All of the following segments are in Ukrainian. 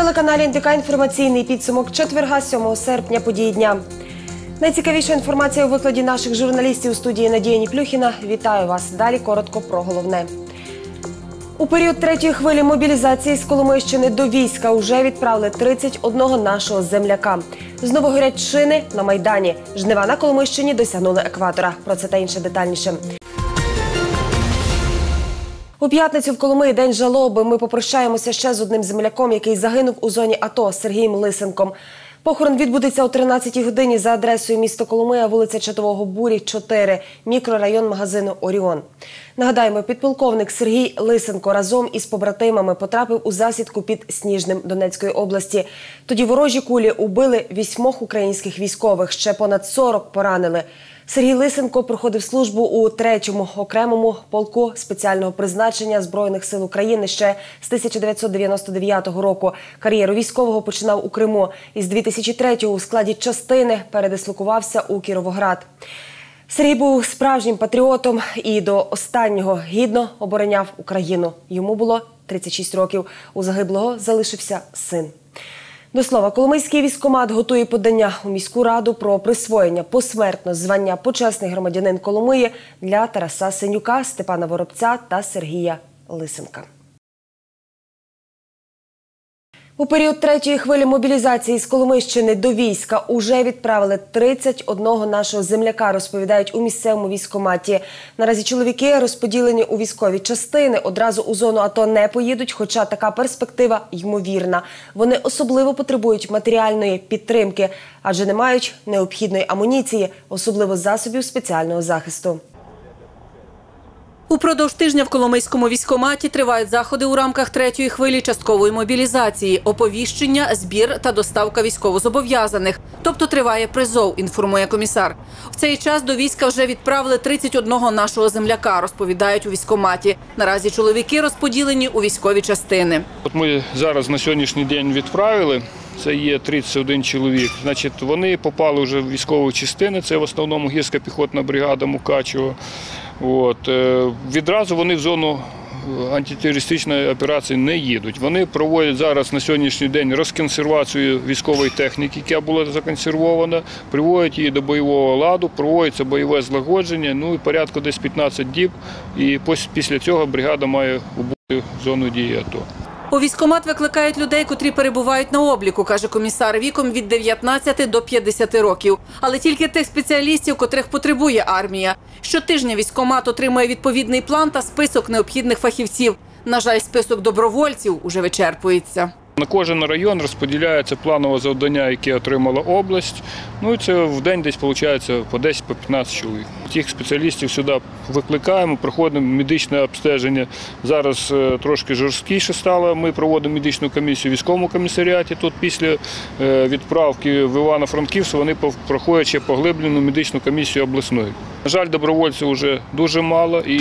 телеканалі НТК інформаційний підсумок четверга 7 серпня події дня. Найцікавіша інформація у викладі наших журналістів у студії Надія Ніплюхіна. Вітаю вас. Далі коротко про головне. У період третьої хвилі мобілізації з Коломийщини до війська вже відправили 31 нашого земляка. Знову горять на майдані. Жнива на Коломийщині досягнули екватора. Про це та інше детальніше. У п'ятницю в Коломиї день жалоби. Ми попрощаємося ще з одним земляком, який загинув у зоні АТО Сергієм Лисенком. Похорон відбудеться о 13-й годині за адресою місто Коломия, вулиця Чатового Бурі, 4, мікрорайон магазину Оріон. Нагадаємо, підполковник Сергій Лисенко разом із побратимами потрапив у засідку під Сніжним Донецької області. Тоді ворожі кулі убили вісьмох українських військових, ще понад 40 поранили. Сергій Лисенко проходив службу у третьому окремому полку спеціального призначення збройних сил України ще з 1999 року. Кар'єру військового починав у Криму. Із 2003-го у складі частини передислокувався у Кіровоград. Сергій був справжнім патріотом і до останнього гідно обороняв Україну. Йому було 36 років. У загиблого залишився син. До слова, Коломийський військомат готує подання у міську раду про присвоєння посмертно звання почесний громадянин Коломиї для Тараса Синюка, Степана Воробця та Сергія Лисенка. У період третьої хвилі мобілізації з Коломийщини до війська уже відправили 31 нашого земляка, розповідають у місцевому військоматі. Наразі чоловіки розподілені у військові частини. Одразу у зону АТО не поїдуть, хоча така перспектива ймовірна. Вони особливо потребують матеріальної підтримки, адже не мають необхідної амуніції, особливо засобів спеціального захисту. Упродовж тижня в Коломийському військкоматі тривають заходи у рамках третьої хвилі часткової мобілізації, оповіщення, збір та доставка військовозобов'язаних. Тобто триває призов, інформує комісар. В цей час до війська вже відправили 31 нашого земляка, розповідають у військкоматі. Наразі чоловіки розподілені у військові частини. От ми зараз на сьогоднішній день відправили. Це є 31 чоловік. Значить, вони попали вже в військові частини. Це в основному гірська піхотна бригада Мукачево. От е, відразу вони в зону антитерористичної операції не їдуть. Вони проводять зараз на сьогоднішній день розконсервацію військової техніки, яка була законсервована, приводять її до бойового ладу, проводиться бойове злагодження. Ну і порядку десь 15 діб. І після цього бригада має убути зону дії АТО. У військомат викликають людей, котрі перебувають на обліку, каже комісар віком від 19 до 50 років. Але тільки тих спеціалістів, котрих потребує армія. Щотижня військомат отримує відповідний план та список необхідних фахівців. На жаль, список добровольців уже вичерпується. На кожен район розподіляється планове завдання, яке отримала область. Ну і це в день десь виходить по 10 по 15 чоловік. Тих спеціалістів сюди викликаємо, проходимо медичне обстеження. Зараз е, трошки жорсткіше стало. Ми проводимо медичну комісію в військовому комісаріаті. Тут після е, відправки в Івано-Франківськ вони проходять ще поглиблену медичну комісію обласної. На жаль, добровольців вже дуже мало, і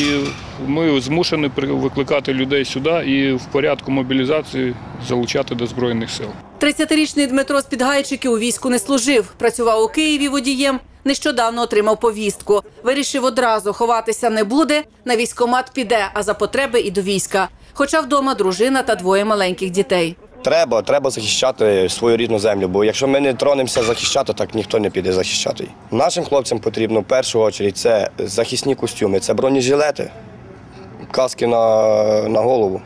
ми змушені викликати людей сюди і в порядку мобілізації залучати до збройних сил. 30-річний Дмитро з Підгайчики у війську не служив. Працював у Києві водієм. Нещодавно отримав повістку. Вирішив одразу ховатися не буде. На військомат піде, а за потреби і до війська. Хоча вдома дружина та двоє маленьких дітей. Треба, треба захищати свою рідну землю, бо якщо ми не тронемося захищати, так ніхто не піде захищати. Нашим хлопцям потрібно в першу чергу це захисні костюми, це бронежилети, каски на, на голову.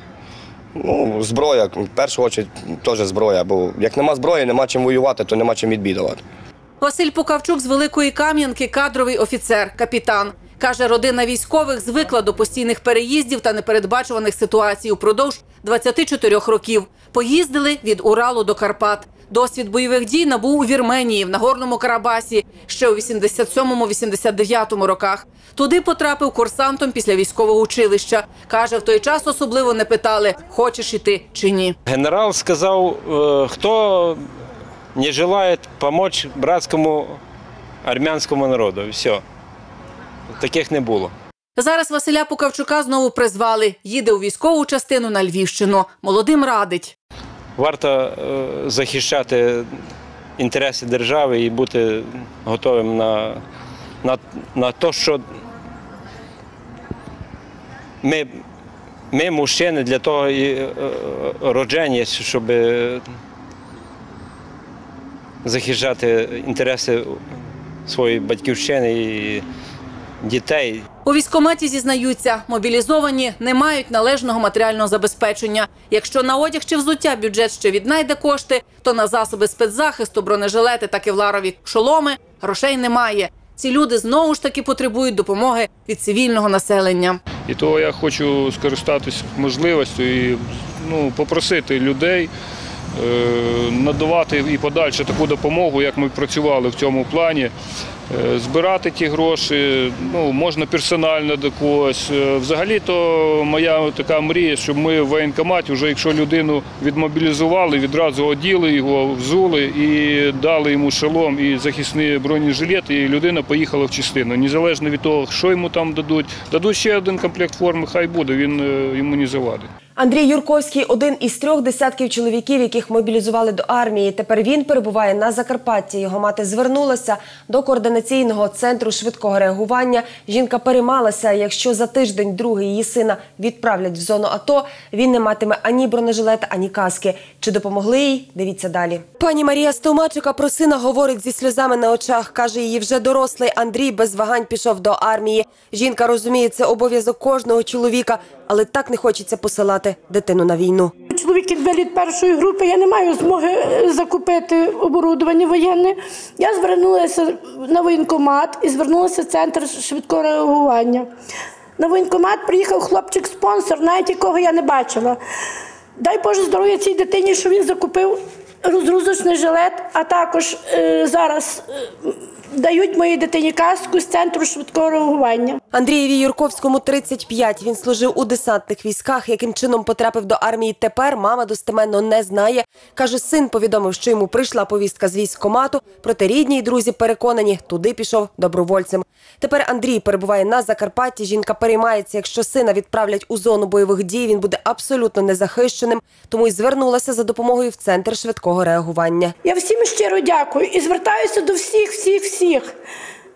Ну, зброя, в першу чергу теж зброя, бо як нема зброї, нема чим воювати, то нема чим відбідувати. Василь Покавчук з Великої Кам'янки кадровий офіцер, капітан. Каже, родина військових звикла до постійних переїздів та непередбачуваних ситуацій упродовж 24 років. Поїздили від Уралу до Карпат. Досвід бойових дій набув у Вірменії в Нагорному Карабасі ще у 87-89 роках. Туди потрапив курсантом після військового училища. Каже, в той час особливо не питали, хочеш іти чи ні. Генерал сказав, хто не желає допомогти братському армянському народу. Все. Таких не було. Зараз Василя Пукавчука знову призвали. Їде у військову частину на Львівщину. Молодим радить. Варто захищати інтереси держави і бути готовим на, на, на те, що ми Ми, мужчини, для того і е, е, роджені, щоб е, захищати інтереси своєї батьківщини і дітей. У військкоматі зізнаються, мобілізовані не мають належного матеріального забезпечення. Якщо на одяг чи взуття бюджет ще віднайде кошти, то на засоби спецзахисту, бронежилети та кевларові шоломи грошей немає. Ці люди знову ж таки потребують допомоги від цивільного населення. І того я хочу скористатись можливістю і ну, попросити людей е, надавати і подальше таку допомогу, як ми працювали в цьому плані. Е, Збирати ті гроші, ну, можна персонально до когось. Е, Взагалі-то моя така мрія, щоб ми в воєнкоматі, вже якщо людину відмобілізували, відразу оділи його, взули і дали йому шолом і захисний бронежилет, і людина поїхала в частину. Незалежно від того, що йому там дадуть. Дадуть ще один комплект форми, хай буде, він е, йому не завадить. Андрій Юрковський один із трьох десятків чоловіків, яких мобілізували до армії. Тепер він перебуває на Закарпатті. Його мати звернулася до координаційного центру швидкого реагування. Жінка переймалася, якщо за тиждень другий її сина відправлять в зону АТО, він не матиме ані бронежилета, ані каски. Чи допомогли їй? Дивіться далі. Пані Марія Стомачика про сина говорить зі сльозами на очах. каже, її вже дорослий Андрій без вагань пішов до армії. Жінка розуміє, це обов'язок кожного чоловіка, але так не хочеться посилати дитину на війну. Чоловік інвалід першої групи, я не маю змоги е, закупити оборудовання воєнне. Я звернулася на воєнкомат і звернулася в центр швидкого реагування. На воєнкомат приїхав хлопчик-спонсор, навіть якого я не бачила. Дай Боже здоров'я цій дитині, що він закупив розгрузочний жилет, а також е, зараз е, дають моїй дитині каску з центру швидкого реагування. Андрієві Юрковському 35. Він служив у десантних військах. Яким чином потрапив до армії тепер, мама достеменно не знає. Каже, син повідомив, що йому прийшла повістка з військкомату, проте рідні й друзі переконані, туди пішов добровольцем. Тепер Андрій перебуває на Закарпатті. Жінка переймається, якщо сина відправлять у зону бойових дій, він буде абсолютно незахищеним, тому й звернулася за допомогою в центр швидкого реагування. Я всім щиро дякую і звертаюся до всіх, всіх, всіх. plezier.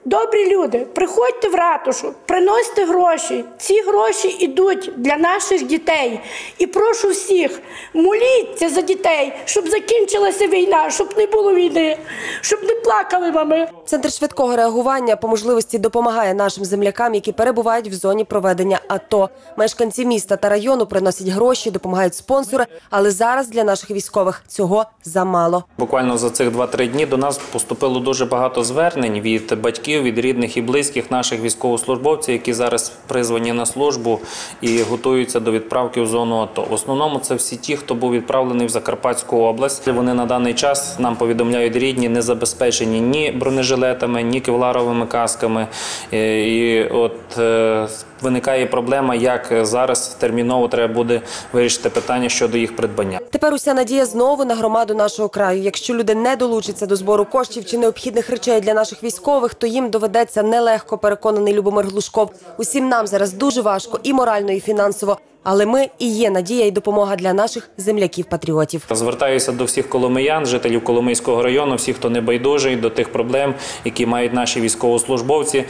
Добрі люди, приходьте в ратушу, приносьте гроші. Ці гроші йдуть для наших дітей. І прошу всіх, моліться за дітей, щоб закінчилася війна, щоб не було війни, щоб не плакали мами. Центр швидкого реагування по можливості допомагає нашим землякам, які перебувають в зоні проведення АТО. Мешканці міста та району приносять гроші, допомагають спонсори, але зараз для наших військових цього замало. Буквально за цих 2-3 дні до нас поступило дуже багато звернень від батьків, від рідних і близьких наших військовослужбовців, які зараз призвані на службу і готуються до відправки в зону АТО. В основному це всі ті, хто був відправлений в Закарпатську область. Вони на даний час нам повідомляють рідні, не забезпечені ні бронежилетами, ні кевларовими касками. Е, І от е, виникає проблема, як зараз терміново треба буде вирішити питання щодо їх придбання. Тепер уся надія знову на громаду нашого краю. Якщо люди не долучаться до збору коштів чи необхідних речей для наших військових, то їм доведеться нелегко, переконаний Любомир Глушков. Усім нам зараз дуже важко і морально, і фінансово. Але ми і є надія і допомога для наших земляків-патріотів. Звертаюся до всіх коломиян, жителів Коломийського району, всіх, хто не байдужий до тих проблем, які мають наші військовослужбовці.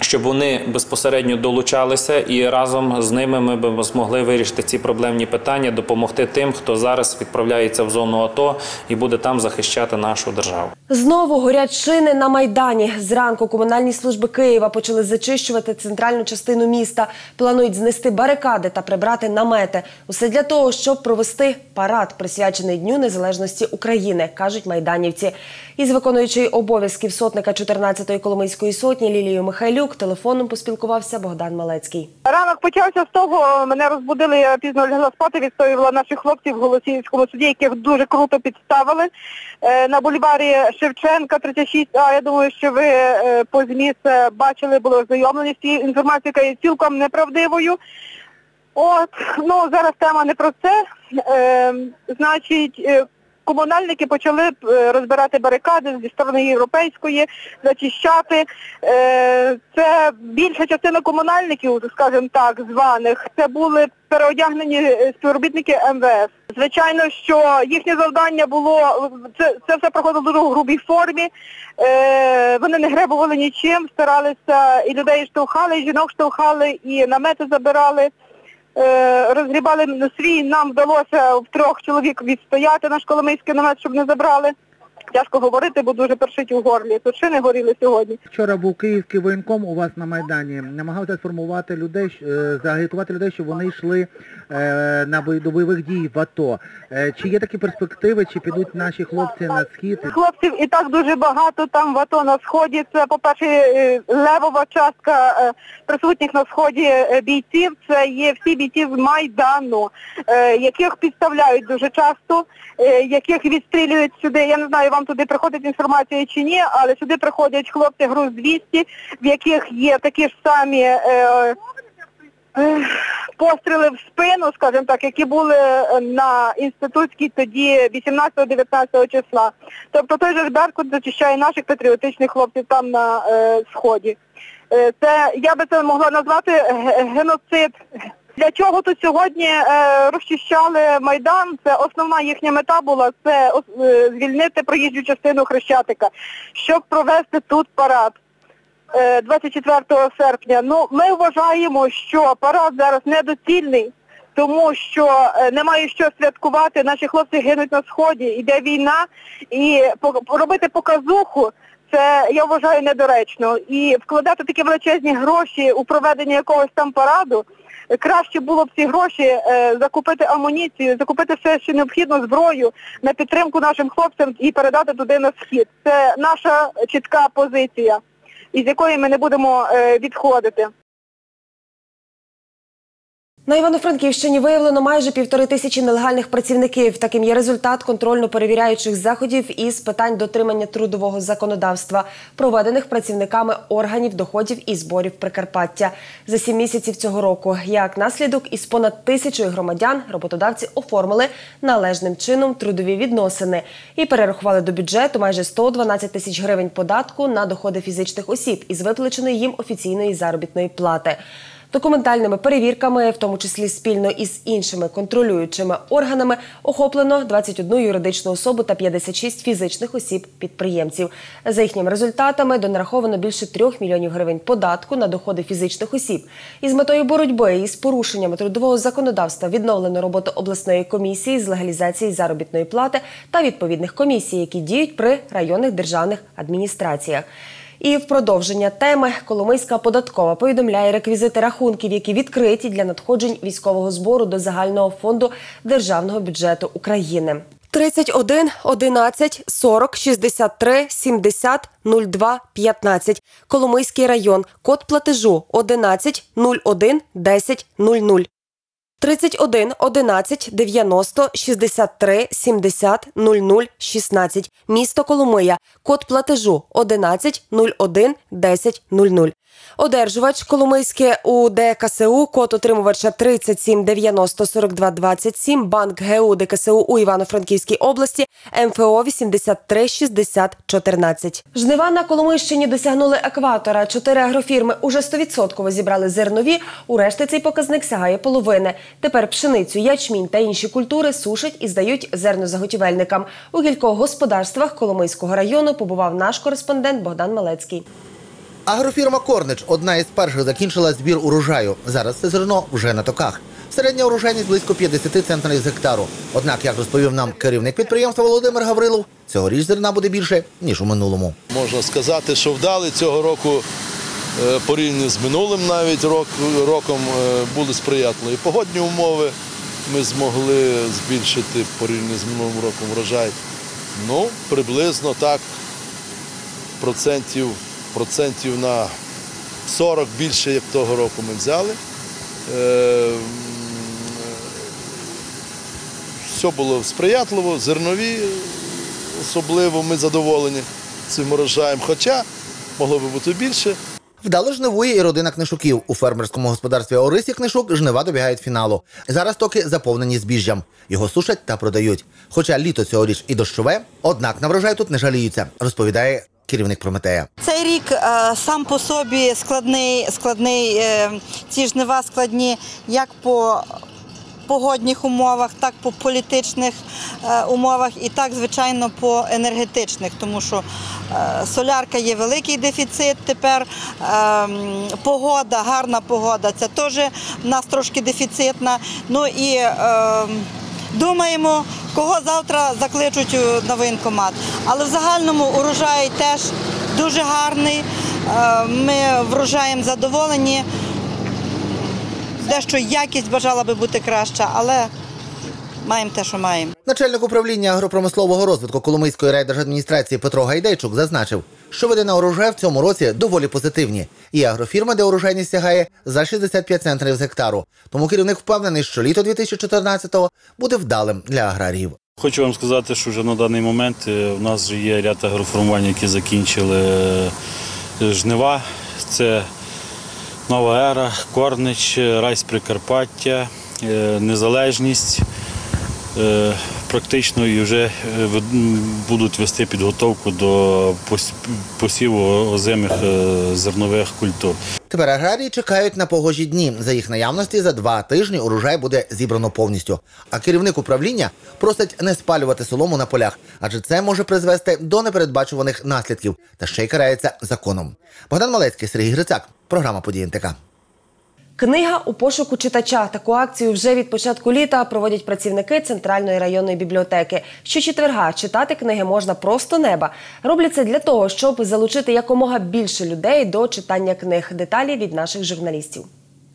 Щоб вони безпосередньо долучалися і разом з ними ми б змогли вирішити ці проблемні питання, допомогти тим, хто зараз відправляється в зону АТО і буде там захищати нашу державу. Знову горять шини на майдані. Зранку комунальні служби Києва почали зачищувати центральну частину міста. Планують знести барикади та прибрати намети. Усе для того, щоб провести парад, присвячений Дню Незалежності України, кажуть майданівці. Із виконуючої обов'язків сотника 14-ї Коломийської сотні Лілією Михайлюк телефоном поспілкувався Богдан Малецький. Ранок почався з того, мене розбудили, я пізно лягла спати, відстоювала наших хлопців в Голосіївському суді, яких дуже круто підставили е, на бульварі Шевченка 36. А я думаю, що ви е, по ЗМІ бачили, були ознайомлені з цією інформацією, яка є цілком неправдивою. От, ну зараз тема не про це. Е, значить, е, комунальники почали е, розбирати барикади зі сторони європейської, зачищати. Е, Це більша частина комунальників, скажімо так, званих, це були переодягнені співробітники МВС. Звичайно, що їхнє завдання було це, це все проходило в грубій формі. Е, вони не гребували нічим, старалися і людей штовхали, і жінок штовхали, і намети забирали. Е, розгрібали свій, нам вдалося в трьох чоловік відстояти наш коломийський намет, щоб не забрали. Тяжко говорити, бо дуже першить у горлі. Тут шини горіли сьогодні. Вчора був київський воєнком у вас на Майдані. Намагався сформувати людей, е, заагітувати людей, щоб вони йшли е, на до бойових дій в АТО. Е, Чи є такі перспективи, чи підуть наші хлопці на схід? Хлопців і так дуже багато там в АТО на сході. Це, по-перше, левова частка присутніх на сході бійців. Це є всі бійці з Майдану, яких підставляють дуже часто, яких відстрілюють сюди. Я не знаю, вам туди приходить інформація чи ні, але сюди приходять хлопці груз 200, в яких є такі ж самі. е, е, Постріли в спину, скажімо так, які були е, на інститутській тоді 18-19 числа. Тобто той же Беркут зачищає наших патріотичних хлопців там на е, сході. Е, це я би це могла назвати геноцид. Для чого тут сьогодні е, розчищали майдан? Це основна їхня мета була це е, звільнити проїжджу частину Хрещатика, щоб провести тут парад. е, 24 серпня. Ну, ми вважаємо, що парад зараз недоцільний, тому що е, немає що святкувати. Наші хлопці гинуть на сході, іде війна, і робити показуху. Це я вважаю недоречно. І вкладати такі величезні гроші у проведення якогось там параду. Краще було б ці гроші е, закупити амуніцію, закупити все, що необхідно, зброю на підтримку нашим хлопцям і передати туди на схід. Це наша чітка позиція із якої ми не будемо е, відходити. На Івано-Франківщині виявлено майже півтори тисячі нелегальних працівників. Таким є результат контрольно-перевіряючих заходів із питань дотримання трудового законодавства, проведених працівниками органів доходів і зборів Прикарпаття за сім місяців цього року. Як наслідок, із понад тисячою громадян роботодавці оформили належним чином трудові відносини і перерахували до бюджету майже 112 тисяч гривень податку на доходи фізичних осіб із виплаченої їм офіційної заробітної плати. Документальними перевірками, в тому числі спільно із іншими контролюючими органами, охоплено 21 юридичну особу та 56 фізичних осіб-підприємців. За їхніми результатами донараховано більше 3 мільйонів гривень податку на доходи фізичних осіб. Із метою боротьби із порушеннями трудового законодавства відновлено роботу обласної комісії з легалізації заробітної плати та відповідних комісій, які діють при районних державних адміністраціях. І в продовження теми Коломийська податкова повідомляє реквізити рахунків, які відкриті для надходжень військового збору до загального фонду державного бюджету України. 31 11 40 63 70 02 15. Коломийський район. Код платежу 11 01 10 00. 31 11 90 63 70 00 16. Місто Коломия. Код платежу 11 01 10 00. Одержувач Коломийське УДКСУ, код отримувача 37 90 42 27, банк ГУ ДКСУ у Івано-Франківській області, МФО 83 60 14. Жнива на Коломийщині досягнули екватора. Чотири агрофірми уже 100% зібрали зернові, у решти цей показник сягає половини. Тепер пшеницю, ячмінь та інші культури сушать і здають зернозаготівельникам. У кількох господарствах Коломийського району побував наш кореспондент Богдан Малецький. Агрофірма Корнич одна із перших закінчила збір урожаю. Зараз це зерно вже на токах. Середня урожайність близько 50 центнерів з гектару. Однак, як розповів нам керівник підприємства Володимир Гаврилов, цьогоріч зерна буде більше ніж у минулому. Можна сказати, що вдали цього року порівняно з минулим навіть рок, роком е, були сприятливі. Погодні умови ми змогли збільшити порівняно з минулим роком врожай. Ну, приблизно так, процентів, процентів на 40 більше, як того року ми взяли. Е, Все було сприятливо, зернові особливо ми задоволені цим урожаєм. Хоча могло би бути більше. Вдало жнивує і родина книжуків. У фермерському господарстві Орисі книшок жнива добігають фіналу. Зараз токи заповнені збіжжям. Його сушать та продають. Хоча літо цьогоріч і дощове, однак на врожай тут не жаліються, розповідає керівник Прометея. Цей рік е, сам по собі складний, складний е, ці жнива складні як по погодних умовах, так по політичних е, умовах і так, звичайно, по енергетичних, тому що е, солярка є великий дефіцит тепер. е, Погода, гарна погода, це теж в нас трошки дефіцитна. Ну і е, думаємо, кого завтра закличуть на воєнкомат. Але в загальному урожай теж дуже гарний. Е, Ми врожаєм задоволені. Дещо якість бажала би бути краща, але маємо те, що маємо. Начальник управління агропромислового розвитку Коломийської райдержадміністрації Петро Гайдейчук зазначив, що види на урожай в цьому році доволі позитивні. Є агрофірма, де урожайність сягає за 65 центнерів з гектару. Тому керівник впевнений, що літо 2014-го буде вдалим для аграріїв. Хочу вам сказати, що вже на даний момент е, у нас вже є ряд агроформувань, які закінчили е, жнива. Це Нова Ера, Корнич, е, Райс Прикарпаття, е, Незалежність. Практично і вже е, будуть вести підготовку до пос- посіву озимих е, зернових культур. Тепер аграрії чекають на погожі дні. За їх наявності за два тижні урожай буде зібрано повністю. А керівник управління просить не спалювати солому на полях, адже це може призвести до непередбачуваних наслідків та ще й карається законом. Богдан Малецький, Сергій Грицак. Програма «Події НТК». Книга у пошуку читача. Таку акцію вже від початку літа проводять працівники центральної районної бібліотеки. Щочетверга читати книги можна просто неба. Роблять це для того, щоб залучити якомога більше людей до читання книг. Деталі від наших журналістів.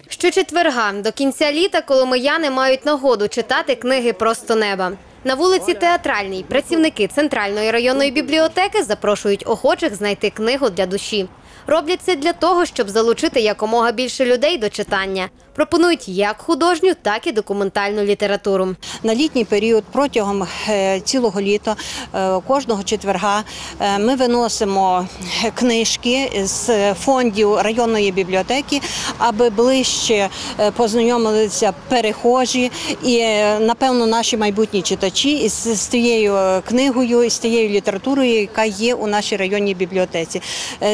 Щочетверга до кінця літа коломияни мають нагоду читати книги просто неба. На вулиці Театральній працівники центральної районної бібліотеки запрошують охочих знайти книгу для душі. Роблять це для того, щоб залучити якомога більше людей до читання. Пропонують як художню, так і документальну літературу. На літній період протягом е, цілого літа, е, кожного четверга, е, ми виносимо книжки з фондів районної бібліотеки, аби ближче познайомилися перехожі і, напевно, наші майбутні читачі з тією книгою, з тією літературою, яка є у нашій районній бібліотеці.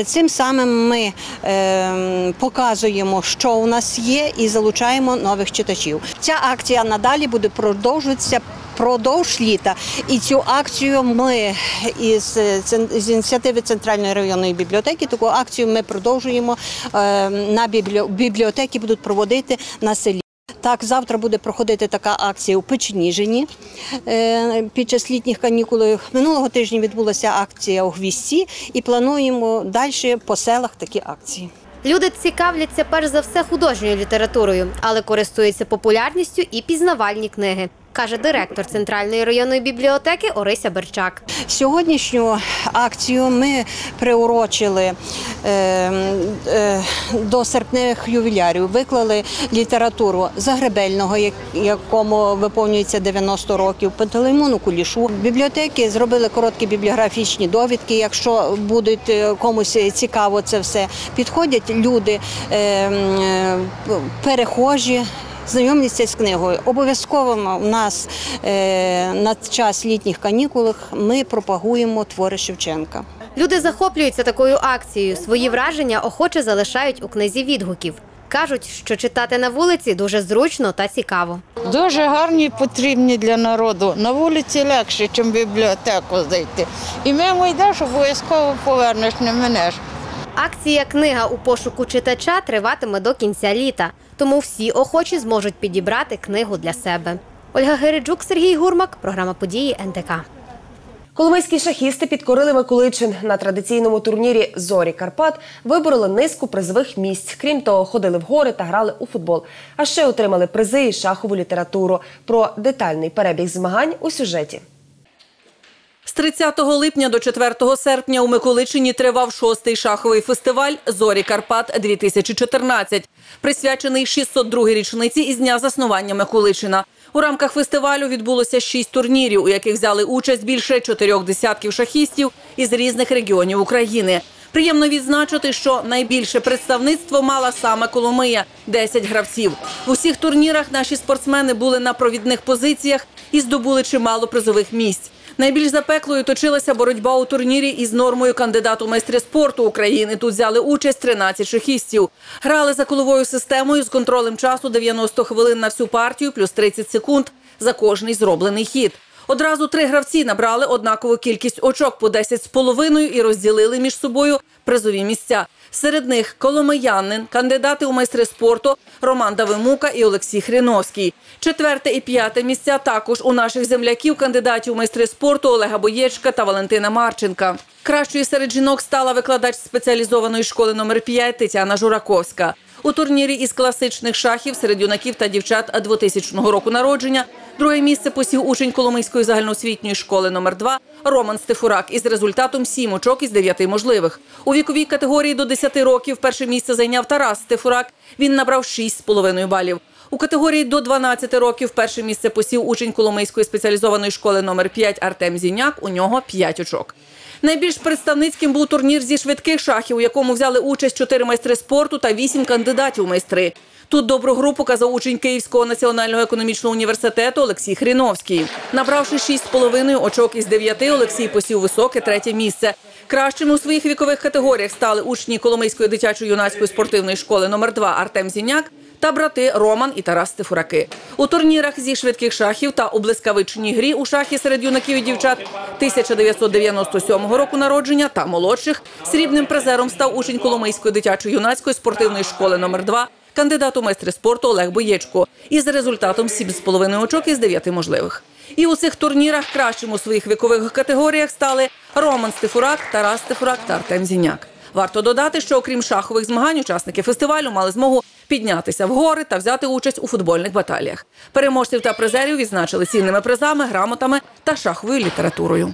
Цим самим ми е, показуємо, що у нас є, і залучаємо нових читачів. Ця акція надалі буде продовжуватися. Продовж літа і цю акцію ми із, е, з ініціативи центральної районної бібліотеки. Таку акцію ми продовжуємо е, на бібліотеки будуть проводити на селі. Так, завтра буде проходити така акція у Печеніжині е, під час літніх канікул. Минулого тижня відбулася акція у Гвісті і плануємо далі по селах такі акції. Люди цікавляться перш за все художньою літературою, але користуються популярністю і пізнавальні книги, каже директор центральної районної бібліотеки Орися Берчак. Сьогоднішню акцію ми приурочили е, е, до серпневих ювілярів. Виклали літературу Загребельного, якому виповнюється 90 років, Пантелеймону Кулішу. Бібліотеки зробили короткі бібліографічні довідки. Якщо буде комусь цікаво це все, підходять люди е, перехожі. Знайомляться з книгою. Обов'язково у нас е, на час літніх канікул ми пропагуємо твори Шевченка. Люди захоплюються такою акцією. Свої враження охоче залишають у книзі відгуків. Кажуть, що читати на вулиці дуже зручно та цікаво. Дуже гарні і потрібні для народу. На вулиці легше, ніж в бібліотеку зайти. І мимо йдеш, обов'язково повернеш, не минеш. Акція Книга у пошуку читача триватиме до кінця літа, тому всі охочі зможуть підібрати книгу для себе. Ольга Гериджук, Сергій Гурмак, програма події НТК. Коломийські шахісти підкорили Миколичин на традиційному турнірі Зорі Карпат. Вибороли низку призових місць. Крім того, ходили в гори та грали у футбол. А ще отримали призи і шахову літературу. Про детальний перебіг змагань у сюжеті. З 30 липня до 4 серпня у Миколичині тривав шостий шаховий фестиваль Зорі Карпат 2014 присвячений 602-й річниці із дня заснування Миколичина. У рамках фестивалю відбулося шість турнірів, у яких взяли участь більше чотирьох десятків шахістів із різних регіонів України. Приємно відзначити, що найбільше представництво мала саме Коломия 10 гравців. В усіх турнірах наші спортсмени були на провідних позиціях і здобули чимало призових місць. Найбільш запеклою точилася боротьба у турнірі із нормою кандидату майстри спорту України. Тут взяли участь 13 шахістів. Грали за коловою системою з контролем часу 90 хвилин на всю партію, плюс 30 секунд за кожний зроблений хід. Одразу три гравці набрали однакову кількість очок по 10 з половиною і розділили між собою призові місця. Серед них Коломиянин, кандидати у майстри спорту Роман Давимука і Олексій Хріновський. Четверте і п'яте місця також у наших земляків, кандидатів у майстри спорту Олега Боєчка та Валентина Марченка. Кращою серед жінок стала викладач спеціалізованої школи номер 5 Тетяна Жураковська. У турнірі із класичних шахів серед юнаків та дівчат 2000 року народження друге місце посів учень Коломийської загальноосвітньої школи номер 2 Роман Стефурак із результатом 7 очок із 9 можливих. У віковій категорії до 10 років перше місце зайняв Тарас Стефурак. Він набрав 6,5 балів. У категорії до 12 років перше місце посів учень Коломийської спеціалізованої школи номер 5 Артем Зіняк. У нього 5 очок. Найбільш представницьким був турнір зі швидких шахів, у якому взяли участь чотири майстри спорту та вісім кандидатів майстри. Тут добру гру показав учень Київського національного економічного університету Олексій Хріновський. Набравши 6,5 очок із 9, Олексій посів високе третє місце. Кращими у своїх вікових категоріях стали учні Коломийської дитячо-юнацької спортивної школи номер 2 Артем Зіняк та брати Роман і Тарас Стефураки. У турнірах зі швидких шахів та у блискавичній грі у шахі серед юнаків і дівчат 1997 року народження та молодших срібним призером став учень Коломийської дитячо-юнацької спортивної школи номер 2 кандидат у майстри спорту Олег Боєчко із результатом 7,5 очок із 9 можливих. І у цих турнірах кращим у своїх вікових категоріях стали Роман Стефурак, Тарас Стефурак та Артем Зіняк. Варто додати, що окрім шахових змагань, учасники фестивалю мали змогу піднятися в гори та взяти участь у футбольних баталіях. Переможців та призерів відзначили цінними призами, грамотами та шаховою літературою.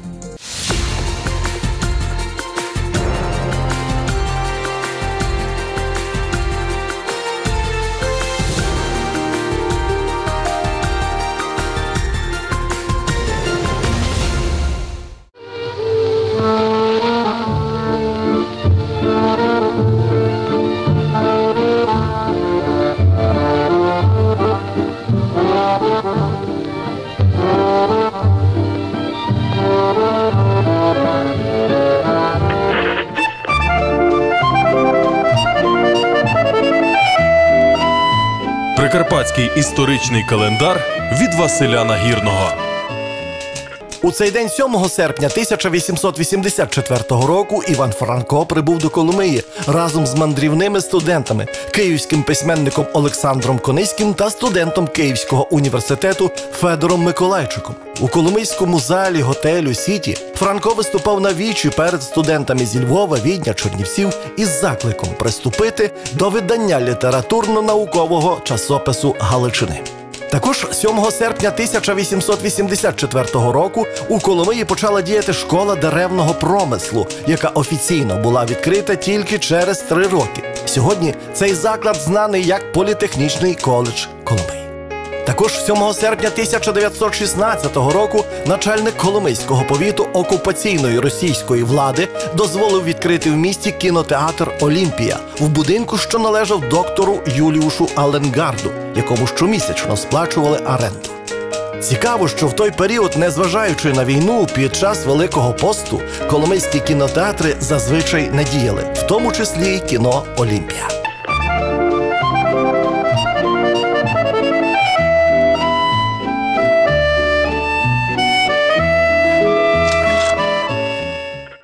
Прикарпатський історичний календар від Василя Нагірного. У цей день 7 серпня 1884 року Іван Франко прибув до Коломиї разом з мандрівними студентами, київським письменником Олександром Кониським та студентом Київського університету Федором Миколайчиком. У Коломийському залі готелю Сіті Франко виступав на вічі перед студентами зі Львова, Відня, Чернівців із закликом приступити до видання літературно-наукового часопису Галичини. Також 7 серпня 1884 року у Коломиї почала діяти школа деревного промислу, яка офіційно була відкрита тільки через три роки. Сьогодні цей заклад знаний як Політехнічний коледж. Також 7 серпня 1916 року начальник Коломийського повіту окупаційної російської влади дозволив відкрити в місті кінотеатр Олімпія в будинку, що належав доктору Юліушу Аленгарду, якому щомісячно сплачували оренду. Цікаво, що в той період, незважаючи на війну, під час Великого посту коломийські кінотеатри зазвичай не діяли, в тому числі й кіно Олімпія.